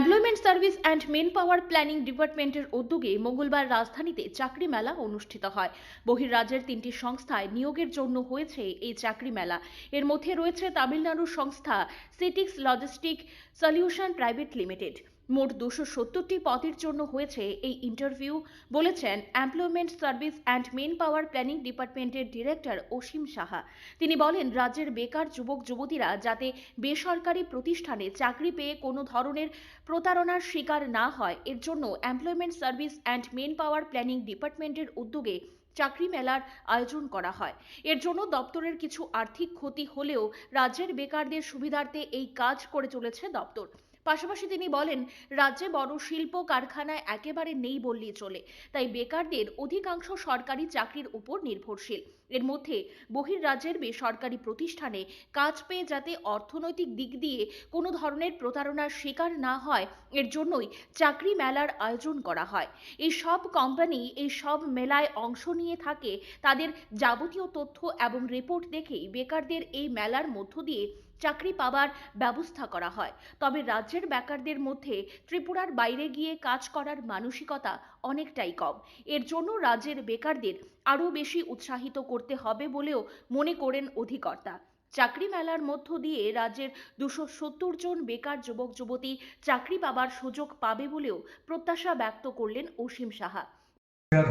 Employment service and manpower planning ডিপার্টমেন্টের উদ্যোগে মঙ্গলবার রাজধানীতে চাকরি মেলা অনুষ্ঠিত হয়। বহির্রাজ্যের তিনটি সংস্থায় নিয়োগের জন্য হয়েছে এই চাকরি মেলা। এর মধ্যে রয়েছে তামিলনাড়ুর সংস্থা Citix logistic solution private limited মোট দুশো সত্তরটি পদের জন্য হয়েছে এই ইন্টারভিউ বলেছেন employment service and manpower planning ডিপার্টমেন্টের ডিরেক্টর অসীম সাহা। তিনি বলেন, রাজ্যের বেকার যুবক, যুবতীরা যাতে বেসরকারি প্রতিষ্ঠানে চাকরি পেয়ে কোনো ধরনের প্রতারণার শিকার না হয়, এর জন্য employment service and manpower planning ডিপার্টমেন্টের উদ্যোগে চাকরি মেলার আয়োজন করা হয়। এর জন্য দপ্তরের কিছু আর্থিক ক্ষতি হলেও রাজ্যের বেকারদের সুবিধার্থে এই কাজ করে চলেছে দপ্তর। পাশাপাশি তিনি বলেন, রাজ্যে বড় শিল্প কারখানায় একেবারে নেই বললেই চলে। তাই বেকারদের অধিকাংশ সরকারি চাকরির উপর নির্ভরশীল। এর মধ্যে বহির্রাজ্যের বেসরকারি প্রতিষ্ঠানে কাজ পেয়ে যাতে অর্থনৈতিক দিক দিয়ে কোনো ধরনের প্রতারণার শিকার না হয়, এর জন্যই চাকরি মেলার আয়োজন করা হয়। এই সব কোম্পানি, এই সব মেলায় অংশ নিয়ে থাকে। তাদের যাবতীয় তথ্য এবং রিপোর্ট দেখেই বেকারদের এই মেলার মধ্য দিয়ে চাকরি পাবার ব্যবস্থা করা হয়। তবে রাজ্যের বেকারদের মধ্যে ত্রিপুরার বাইরে গিয়ে কাজ করার মানসিকতা অনেকটাই কম। এর জন্য রাজ্যের বেকারদের আরও বেশি উৎসাহিত করতে হবে বলেও মনে করেন অধিকর্তা। চাকরি মেলার মধ্য দিয়ে রাজ্যের দুশো সত্তর জন বেকার যুবক, যুবতী চাকরি পাবার সুযোগ পাবে বলেও প্রত্যাশা ব্যক্ত করলেন অসীম সাহা।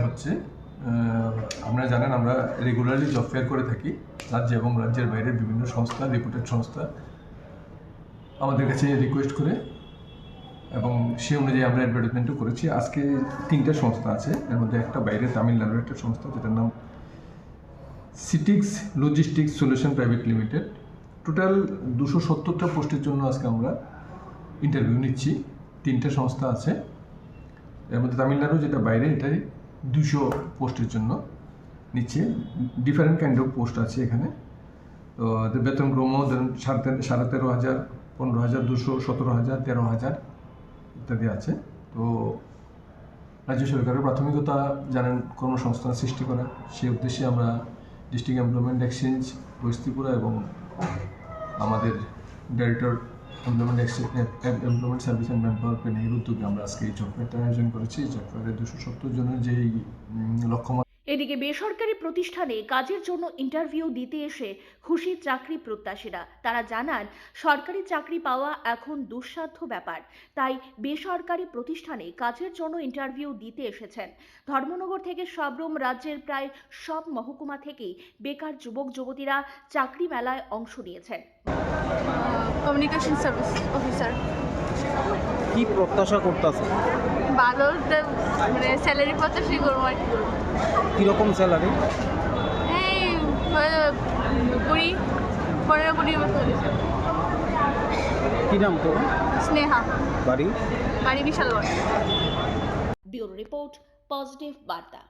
হচ্ছে আপনারা জানেন, আমরা রেগুলারলি জব ফেয়ার করে থাকি। রাজ্য এবং রাজ্যের বাইরের বিভিন্ন সংস্থা রিপুটেড সংস্থা আমাদের কাছে রিকোয়েস্ট করে এবং সে অনুযায়ী আমরা অ্যাডভার্টাইজমেন্টও করেছি। আজকে তিনটা সংস্থা আছে, এর মধ্যে একটা বাইরে তামিলনাড়ুর একটা সংস্থা, যেটার নাম Citix logistics solution private limited total দুশো সত্তরটা পোস্টের জন্য আজকে আমরা ইন্টারভিউ নিচ্ছি। তিনটা সংস্থা আছে। এর মধ্যে তামিলনাড়ু যেটা বাইরে, এটাই দুশো পোস্টের জন্য। নিচ্ছে ডিফারেন্ট কাইন্ড অফ পোস্ট আছে এখানে। তো এদের বেতন ক্রম ধরুন সাড়ে তেরো সাড়ে তেরো হাজার, পনেরো হাজার, দুশো, সতেরো হাজার, তেরো হাজার ইত্যাদি আছে। তো রাজ্য সরকারের প্রাথমিকতা জানেন কর্মসংস্থান সৃষ্টি করা। সেই উদ্দেশ্যে আমরা district employment exchange west Tripura এবং আমাদের director employment employment service and manpower উদ্যোগে আমরা আজকে এই জব ফেয়ারটা আয়োজন করেছি। জব ফেয়ারে দুশো সত্তর জনের যেই লক্ষ্যমাত্রা এদিকে বেসরকারি প্রতিষ্ঠানে কাজের জন্য ইন্টারভিউ দিতে এসে খুশি চাকরি প্রত্যাশীরা। তারা জানান সরকারি চাকরি পাওয়া এখন দুঃসাধ্য ব্যাপার। তাই বেসরকারি প্রতিষ্ঠানে কাজের জন্য ইন্টারভিউ দিতে এসেছেন। ধর্মনগর থেকে সবরুম রাজ্যের প্রায় সব মহকুমা থেকেই বেকার যুবক যুবতীরা চাকরি মেলায় অংশ নিয়েছেন। কমিউনিকেশন সার্ভিস অফিসার কি প্রত্যাশা করতেছে ভালো মানে স্যালারি প্রত্যাশা করব আর কি। কীরকম স্যালারি এই আহ, কুড়ি পনেরো কুড়ির মতো কী নাম তো স্নেহা। বাড়ি? বাড়ি বিশালগড় ব্যুরো রিপোর্ট পজিটিভ বার্তা।